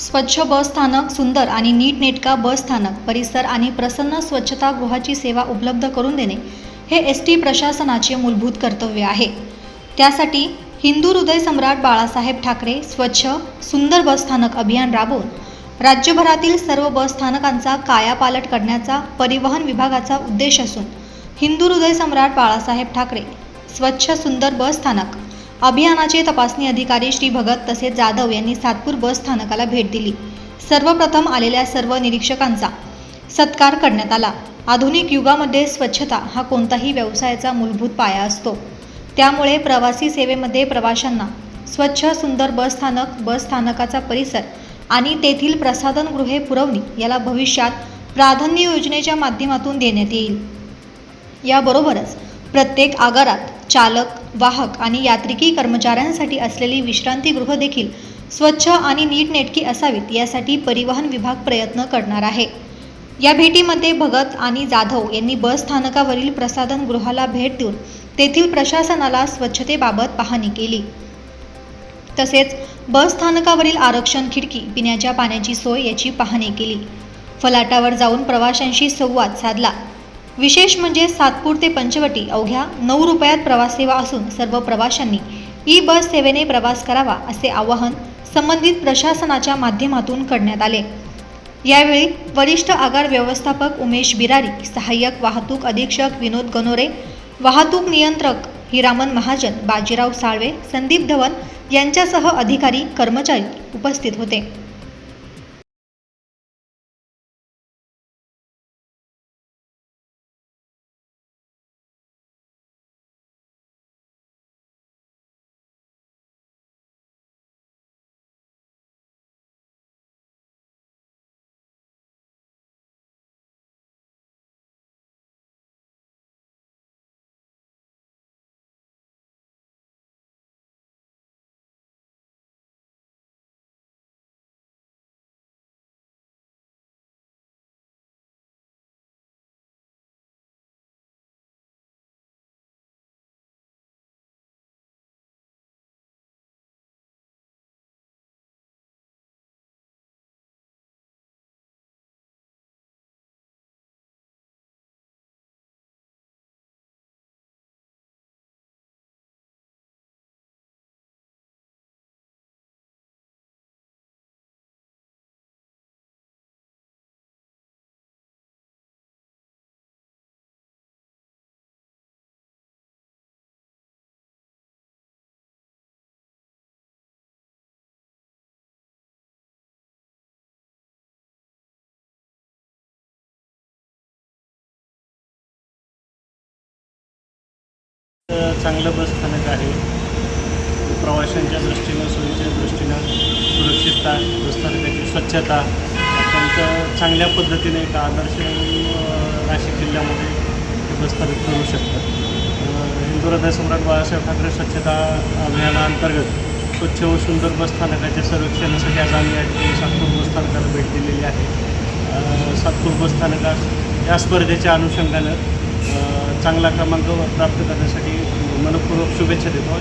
स्वच्छ बस स्थानक सुंदर आणि नीटनेटका बस स्थानक परिसर आणि प्रसन्न स्वच्छतागृहाची सेवा उपलब्ध करून देणे हे एस टी प्रशासनाचे मूलभूत कर्तव्य आहे. त्यासाठी हिंदू हृदय सम्राट बाळासाहेब ठाकरे स्वच्छ सुंदर बस स्थानक अभियान राबवून राज्यभरातील सर्व बस स्थानकांचा कायापालट करण्याचा परिवहन विभागाचा उद्देश असून हिंदू हृदय सम्राट बाळासाहेब ठाकरे स्वच्छ सुंदर बस स्थानक अभियानाचे तपासणी अधिकारी श्री भगत तसेच जाधव यांनी सातपूर बस स्थानकाला भेट दिली. सर्वप्रथम आलेल्या सर्व निरीक्षकांचा सत्कार करण्यात आला. आधुनिक युगामध्ये स्वच्छता हा कोणताही व्यवसायाचा मूलभूत पाया असतो. त्यामुळे प्रवासी सेवेमध्ये प्रवाशांना स्वच्छ सुंदर बस स्थानक बस स्थानकाचा परिसर आणि तेथील प्रसाधनगृहे पुरवणी याला भविष्यात प्राधान्य योजनेच्या माध्यमातून देण्यात येईल. याबरोबरच प्रत्येक आगारात चालक वाहक आणि यात्रिकी कर्मचाऱ्यांसाठी असलेली विश्रांतीगृह देखील स्वच्छ आणि नीटनेटकी असावीत यासाठी परिवहन विभाग प्रयत्न करणार आहे. या भेटीमध्ये भगत आणि जाधव यांनी बस स्थानकावरील प्रसाधनगृहाला भेट देऊन तेथील प्रशासनाला स्वच्छतेबाबत पाहणी केली. तसेच बस स्थानकावरील आरक्षण खिडकी पिण्याच्या पाण्याची सोय याची पाहणी केली. फलाटावर जाऊन प्रवाशांशी संवाद साधला. विशेष म्हणजे सातपूर ते पंचवटी अवघ्या नऊ रुपयात प्रवास सेवा असून सर्व प्रवाशांनी ई बस सेवेने प्रवास करावा असे आवाहन संबंधित प्रशासनाच्या माध्यमातून करण्यात आले. यावेळी वरिष्ठ आगार व्यवस्थापक उमेश बिरारी सहाय्यक वाहतूक अधीक्षक विनोद गनोरे वाहतूक नियंत्रक हिरामन महाजन बाजीराव साळवे संदीप धवन यांच्यासह अधिकारी कर्मचारी उपस्थित होते. चांगलं बस स्थानक आहे. प्रवाशांच्या दृष्टीनं सोयीच्या दृष्टीनं सुरक्षितता बसस्थानकाची स्वच्छता अत्यंत चांगल्या पद्धतीने एक आदर्श नाशिक जिल्ह्यामध्ये हे बसस्थानक करू शकतं अ, हिंदू हृदय सम्राट बाळासाहेब ठाकरे स्वच्छता अभियानाअंतर्गत स्वच्छ व सुंदर बसस्थानकाच्या संरक्षणासाठी आज आम्ही या ठिकाणी सातपूर बसस्थानकाला भेट दिलेली आहे. सातपूर बसस्थानकास या स्पर्धेच्या अनुषंगानं चांगला क्रमांक प्राप्त करण्यासाठी मनपूर्वक शुभेच्छा देतो